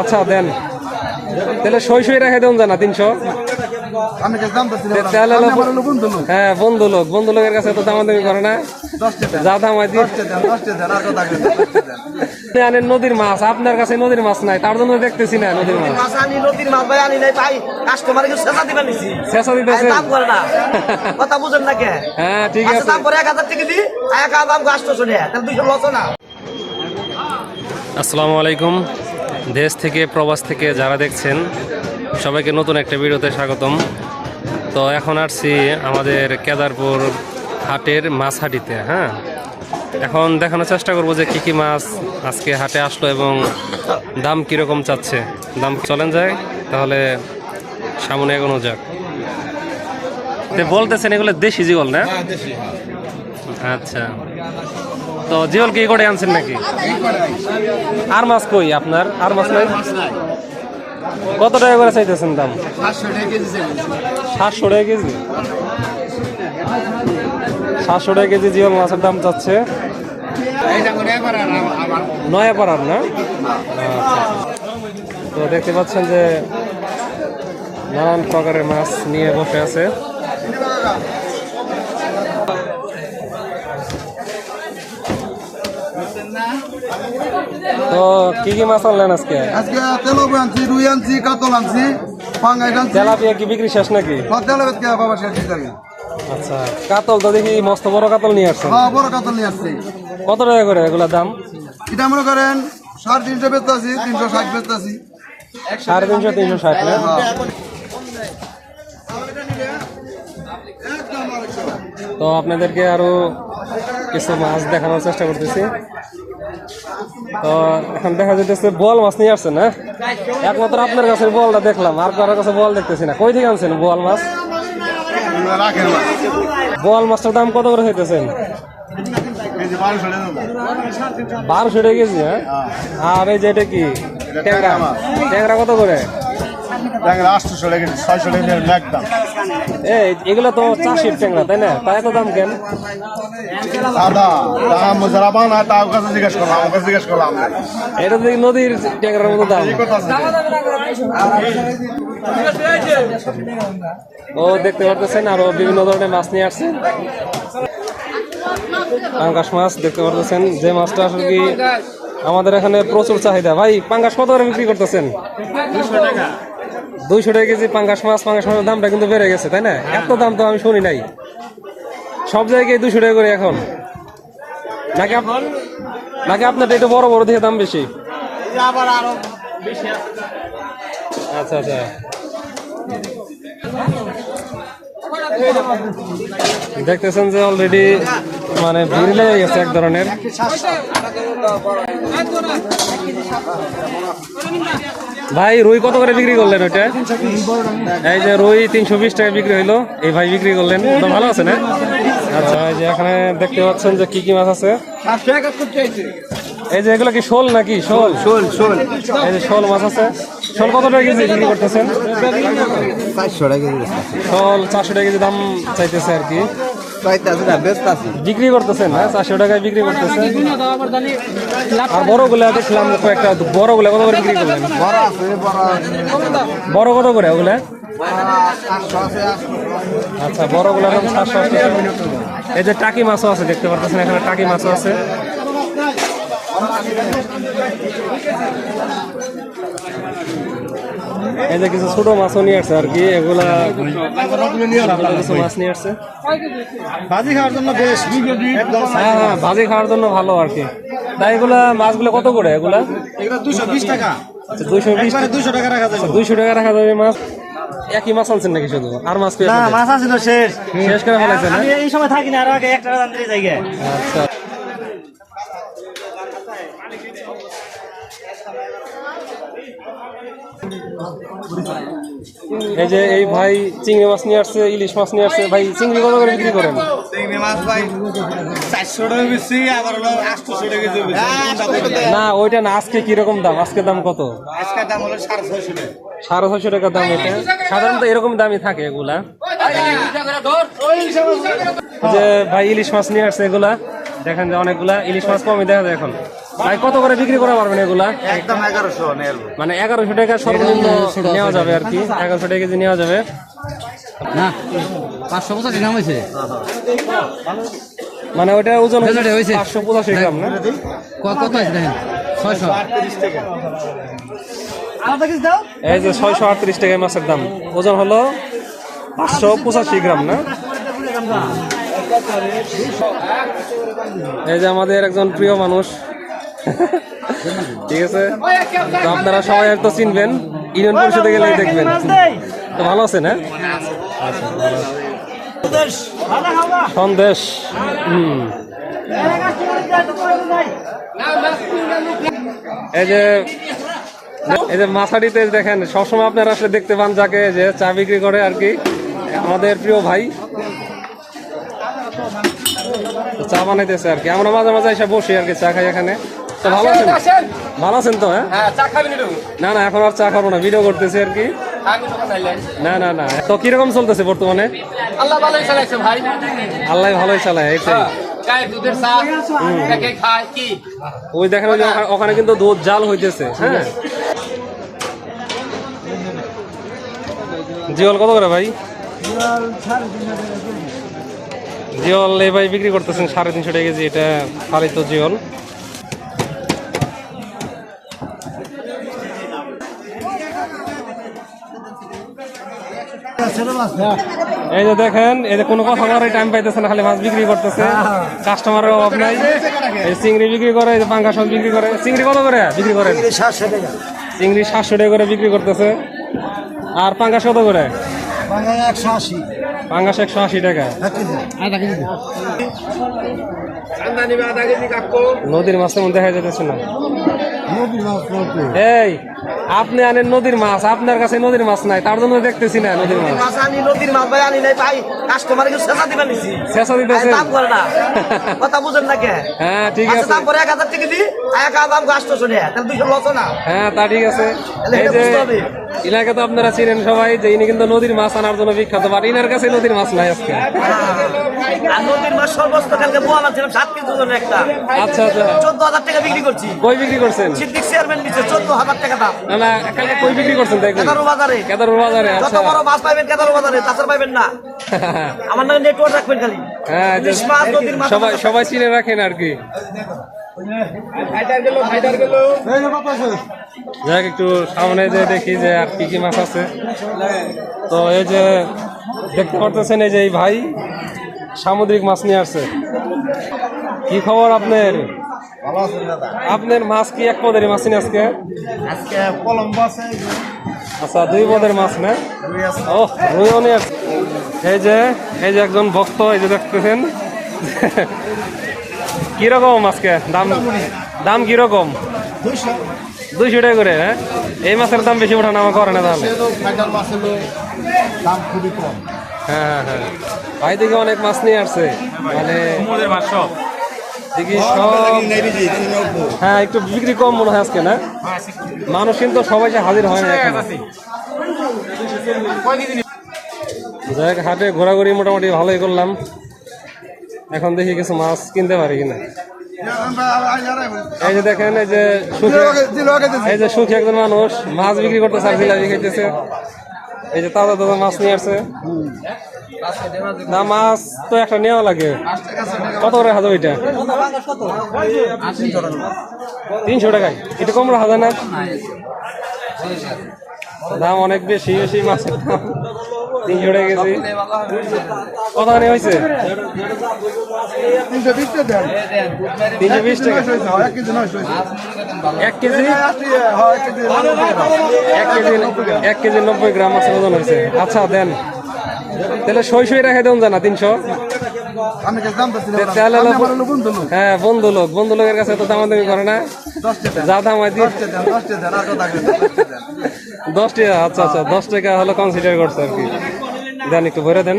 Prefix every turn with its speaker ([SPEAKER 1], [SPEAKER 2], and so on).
[SPEAKER 1] আচ্ছা দেন। তাহলে সই সই রেখে দেন জানা তিনশো। হ্যাঁ বন্ধু লোক বন্ধু লোকের কাছে তো দামাদামি করে না। যা আনেন নদীর মাছ আপনার কাছে নদীর মাছ নাই তার জন্য দেখতেছি না নদীর মাছ।
[SPEAKER 2] মাছ নদীর মাছ ভাই আনি নাই ভাই কাস্টমার শেষা দিবেন
[SPEAKER 1] শেষা দিতেছে।
[SPEAKER 2] দাম করে না। কথা বুঝেন না কে?
[SPEAKER 1] হ্যাঁ ঠিক
[SPEAKER 2] আচ্ছা
[SPEAKER 1] আছে।
[SPEAKER 2] দাম করে টাকা দি দাম তাহলে লস না।
[SPEAKER 1] আসসালামু আলাইকুম। দেশ থেকে, প্রবাস থেকে যারা দেখছেন, সবাইকে নতুন একটা ভিডিওতে স্বাগতম। তো এখন আসছি আমাদের কেদারপুর হাটের মাছ হাটিতে হ্যাঁ? এখন দেখানোর চেষ্টা করব যে কী কী মাছ আজকে হাটে আসলো এবং দাম কীরকম চাচ্ছে। দাম চলেন যায় তাহলে সামনে এগোনো যাক। বলতেছেন এগুলো দেশি জীবন, না? আচ্ছা। তো জিগল কি করে আনছেন নাকি? আর মাছ কই আপনার? আর মাছ নাই? কত টাকা করে চাইতেছেন দাম? সাতশো টাকা কেজি। সাতশো টাকা কেজি জিওল মাছের দাম চাচ্ছে নয়া পাড়ার না? আচ্ছা। তো দেখতে পাচ্ছেন যে নানান প্রকারের মাছ নিয়ে বসে আছে। তো কি কি মাছ আনলেন আজকে?
[SPEAKER 3] আজকে তেলবু আনছি রুই আনছি কাতল আনছি
[SPEAKER 1] তেলাপিয়া কি বিক্রি শেষ নাকি?
[SPEAKER 3] বাবা শেষ
[SPEAKER 1] আচ্ছা কাতল তো দেখি মস্ত বড় কাতল নিয়ে আসছেন।
[SPEAKER 3] হ্যাঁ বড় কাতল নিয়ে আসছি।
[SPEAKER 1] কত টাকা করে এগুলোর দাম?
[SPEAKER 3] এটা মনে করেন সাড়ে তিনশো বেচতে আছি তিনশো ষাট বেচতে আছি
[SPEAKER 1] সাড়ে তিনশো তিনশো ষাট তো আপনাদেরকে আরও কিছু মাছ দেখানোর চেষ্টা করতেছি। তো এখন দেখা যেতেছে বল মাছ নিয়ে আসছেন না একমাত্র আপনার কাছে বলটা দেখলাম, আর কারোর কাছে বল দেখতেছি না। কই থেকে আনছেন বল মাছ? বল মাছটার দাম কত করে হইতেছেন বারোশো টাকা কেজি হ্যাঁ? আর এই যে এটা কি? ট্যাংরা। ট্যাংরা কত করে?
[SPEAKER 3] আটশোশো লেগে ছয়শো লেগে
[SPEAKER 1] এই এগুলো তো চাষির ট্যাংরা তাই না? তাই এত দাম কেন?
[SPEAKER 3] দাদা দাম যারা বানায় তার কাছে জিজ্ঞেস করলাম আমার কাছে জিজ্ঞেস করলাম।
[SPEAKER 1] এটা দেখি নদীর ট্যাংরার মতো দাম। ও দেখতে পারতেছেন আরও বিভিন্ন ধরনের মাছ নিয়ে আসছে। পাঙ্গাস মাছ দেখতে পারতেছেন যে মাছটা আসলে কি আমাদের এখানে প্রচুর চাহিদা। ভাই পাঙ্গাস কত করে বিক্রি করতেছেন? দুইশো টাকা কেজি পাঙ্গাস মাছ পাঙ্গাস মাছের দামটা কিন্তু বেড়ে গেছে তাই না? এত দাম তো আমি শুনি নাই। সব জায়গায় দুশো টাকা করে এখন। নাকি নাকি আপনারটা একটু বড় বড় দিয়ে দাম বেশি? আচ্ছা আচ্ছা। দেখতেছেন যে অলরেডি মানে ভিড় লেগে গেছে এক ধরনের। ভাই রুই কত করে বিক্রি করলেন ওইটা? এই যে রুই তিনশো বিশ টাকা বিক্রি হইল। এই ভাই বিক্রি করলেন। তো ভালো আছে না আচ্ছা এই যে এখানে দেখতে পাচ্ছেন যে কি কি মাছ আছে। এই যে এগুলো কি শোল নাকি? শোল।
[SPEAKER 3] শোল শোল।
[SPEAKER 1] এই যে শোল মাছ আছে। শোল কত টাকা কেজি বিক্রি করতেছেন?
[SPEAKER 3] চারশো টাকা
[SPEAKER 1] শোল চারশো টাকা কেজি দাম চাইতেছে আর কি।
[SPEAKER 3] চাইতে না ব্যস্ত
[SPEAKER 1] বিক্রি করতেছেন হ্যাঁ চারশো টাকায় বিক্রি করতেছেন। আর বড়গুলা দেখলাম কয়েকটা বড়গুলা কত করে বিক্রি করলেন?
[SPEAKER 3] বড় আছে বড়
[SPEAKER 1] বড় কত করে ওগুলা? আচ্ছা বড়গুলা দাম সাতশো আশি এই যে টাকি মাছও আছে দেখতে পারতেছেন এখানে টাকি মাছও আছে। এই যে কিছু ছোট মাছও নিয়ে আসছে আর কি এগুলা কিছু মাছ নিয়ে আসছে।
[SPEAKER 3] ভাজি খাওয়ার জন্য বেশ।
[SPEAKER 1] হ্যাঁ হ্যাঁ ভাজি খাওয়ার জন্য ভালো আর কি। তাই এগুলা মাছগুলো কত করে এগুলা?
[SPEAKER 3] দুশো বিশ টাকা।
[SPEAKER 1] আচ্ছা দুইশো বিশ
[SPEAKER 3] দুশো টাকা। রাখা যাবে।
[SPEAKER 1] দুইশো টাকা রাখা যাবে মাছ। একই মাছ আনছেন নাকি শুধু? আর মাছ
[SPEAKER 2] না মাছ আছে শেষ।
[SPEAKER 1] শেষ করে ফেলাইছেন
[SPEAKER 2] আমি এই সময় থাকি না আর আগে একটা
[SPEAKER 1] আচ্ছা। এই যে এই ভাই চিংড়ি মাছ নিয়ে আসছে ইলিশ মাছ নিয়ে আসছে ভাই চিংড়ি কত করে বিক্রি করেন?
[SPEAKER 3] চিংড়ি মাছ ভাই চারশো টাকা বেশি আবার হলো টাকা
[SPEAKER 1] না ওইটা না আজকে কীরকম দাম? আজকে দাম কত?
[SPEAKER 3] আজকের দাম হলো সাড়ে ছয়শো টাকা।
[SPEAKER 1] সাড়ে ছয়শো টাকা দাম এটা। সাধারণত এরকম দামই থাকে এগুলা। যে ভাই ইলিশ মাছ নিয়ে আসছে এগুলা। দেখেন যে অনেকগুলা ইলিশ মাছ কমই দেখা যায় এখন। ভাই কত করে বিক্রি করে পারবেন এগুলা?
[SPEAKER 3] একদম এগারোশো
[SPEAKER 1] মানে এগারোশো টাকা সর্বনিম্ন নেওয়া যাবে আর কি। এগারোশো টাকা কেজি নেওয়া যাবে।
[SPEAKER 4] না পাঁচশো পঁচাশি নাম হয়েছে।
[SPEAKER 1] মানে ওটা ওজন
[SPEAKER 4] হয়েছে?
[SPEAKER 1] পাঁচশো পঁচাশি গ্রাম না?
[SPEAKER 4] কত আছে দেখেন? ছয়শো।
[SPEAKER 1] এই যে ছয়শো আটত্রিশ টাকা মাছের দাম। ওজন হলো পাঁচশো পঁচাশি গ্রাম না? এই যে আমাদের একজন প্রিয় মানুষ। ঠিক আছে? তো আপনারা সবাই তো চিনবেন ইউনিয়ন পরিষদে গেলেই দেখবেন। তো ভালো আছেন হ্যাঁ। সন্দেশ হুম। এই যে এই যে মাছাড়িতে দেখেন সবসময় আপনারা আসলে দেখতে পান যাকে যে চা বিক্রি করে আর কি। আমাদের প্রিয় ভাই। চা বানাইতেছে আর কি। আমরা মাঝে মাঝে এসে বসি আর কি চা খাই এখানে। তো ভালো আছেন? ভালো আছেন তো হ্যাঁ? না না এখন আর চা খাব না ভিডিও করতেছি আর কি। না না না তো কীরকম চলতেছে বর্তমানে?
[SPEAKER 5] আল্লাহ ভালোই চালাইছে ভাই।
[SPEAKER 1] আল্লাহ ভালোই চালায়
[SPEAKER 5] খায় কি?
[SPEAKER 1] ওই দেখেন ওখানে কিন্তু দুধ জাল হইতেছে হ্যাঁ? জিওল কত করে ভাই? জিওল এই ভাই বিক্রি করতেছেন সাড়ে তিনশো টাকা কেজি এটা ফালিত জিওল। এই যে দেখেন এই যে কোনো কথা বলার টাইম পাইতেছে না খালি মাছ বিক্রি করতেছে। কাস্টমারের অভাব নাই। এই চিংড়ি বিক্রি করে এই যে পাঙ্গাস মাছ বিক্রি করে। চিংড়ি কত করে বিক্রি
[SPEAKER 2] করে
[SPEAKER 1] চিংড়ি সাতশো টাকা। করে বিক্রি করতেছে। আর পাঙ্গাস কত করে?
[SPEAKER 2] বাংলায় একশো আশি।
[SPEAKER 1] পাঙ্গাস একশো আশি টাকা। নদীর মাছ তেমন দেখা যেতেছে না। এই আপনি আনেন নদীর মাছ আপনার কাছে নদীর মাছ নাই তার জন্য দেখতেছি না নদীর মাছ।
[SPEAKER 2] মাছ আনি নদীর মাছ ভাই আনি নাই ভাই কাস্টমার কিছু শেষা দিবা নিছি।
[SPEAKER 1] শেষা দিতেছে
[SPEAKER 2] দাম করে না। কথা বুঝেন না কে?
[SPEAKER 1] হ্যাঁ ঠিক
[SPEAKER 2] আচ্ছা
[SPEAKER 1] আছে।
[SPEAKER 2] দাম করে এক হাজার টাকা দি এক হাজার দাম আটশো টাকা তাহলে দুইশো লস না।
[SPEAKER 1] হ্যাঁ তা ঠিক আছে। এই যে ইনাকে তো আপনারা চিনেন সবাই যে ইনি কিন্তু নদীর মাছ আনার জন্য বিখ্যাত বাট ইনার কাছে নদীর মাছ নাই আজকে।
[SPEAKER 2] আর নদীর মাছ সর্বোচ্চ কালকে বোয়া মারছিলাম সাত কেজি ওজনের একটা।
[SPEAKER 1] আচ্ছা আচ্ছা।
[SPEAKER 2] চোদ্দ হাজার টাকা বিক্রি করছি।
[SPEAKER 1] কই বিক্রি করছেন?
[SPEAKER 2] সিদ্দিক চেয়ারম্যান নিচ্ছে চোদ্দ হাজার টাকা দাম।
[SPEAKER 1] না না কালকে কই বিক্রি করছেন তাই
[SPEAKER 2] কেদারু বাজারে।
[SPEAKER 1] কেদারুর বাজারে
[SPEAKER 2] যত
[SPEAKER 1] আচ্ছা
[SPEAKER 2] বড় মাছ কেদারু বাজারে তাছাড়া না। আমার নামে নেটওয়ার্ক রাখবেন খালি।
[SPEAKER 1] হ্যাঁ সবাই সবাই চিনে রাখেন আর কি। যাক একটু সামনে যে দেখি যে আর কি কি মাছ আছে। তো এই যে দেখতে পারতেছেন এই যে এই ভাই সামুদ্রিক মাছ নিয়ে আসছে। কি খবর আপনার? আপনার মাছ কি এক পদের মাছ আজকে?
[SPEAKER 3] আজকে কলম্বো আছে
[SPEAKER 1] আচ্ছা দুই পদের মাছ না? ও নিয়ে আসছে এই যে এই যে একজন ভক্ত এই যে দেখতেছেন। কীরকম আজকে? দাম দাম কীরকম দুইশো। টাকা করে হ্যাঁ? এই মাছের দাম বেশি ওঠা নামা করে না তাহলে?
[SPEAKER 3] দাম খুবই কম।
[SPEAKER 1] হ্যাঁ হ্যাঁ ভাই দেখি অনেক মাছ নিয়ে আসছে। মানে দেখি হ্যাঁ একটু বিক্রি কম মনে হয় আজকে না? মানুষ কিন্তু সবাই যে হাজির হয় না এখানে। যাই হোক, হাটে ঘোরাঘুরি মোটামুটি ভালোই করলাম। এখন দেখি কিছু মাছ কিনতে পারি কিনা। এই যে দেখেন এই যে সুখী এই যে সুখী একজন মানুষ মাছ বিক্রি করতেছে আর জিলাপি খাইতেছে। এই যে তাজা তাজা মাছ নিয়ে আসছে। না মাছ তো একটা নেওয়া লাগে। কত করে হাজার ওইটা তিনশো টাকায়। এটা কম যায় না? দাম অনেক বেশি বেশি মাছের দাম তিনশো টাকা কেজি। কত করে হয়েছে? তিনশো বিশ টাকা। এক কেজি? এক কেজি এক কেজি নব্বই গ্রাম মাছের ওজন হয়েছে। আচ্ছা দেন। তাহলে সই সই রেখে দেন জানা তিনশো। তাহলে হ্যাঁ বন্ধু লোক বন্ধু লোকের কাছে তো দামাদামি করে না। যা দাম দিয়ে দশ টাকা আচ্ছা আচ্ছা দশ টাকা হলো কনসিডার করছে আর কি। দেন একটু ভরে দেন।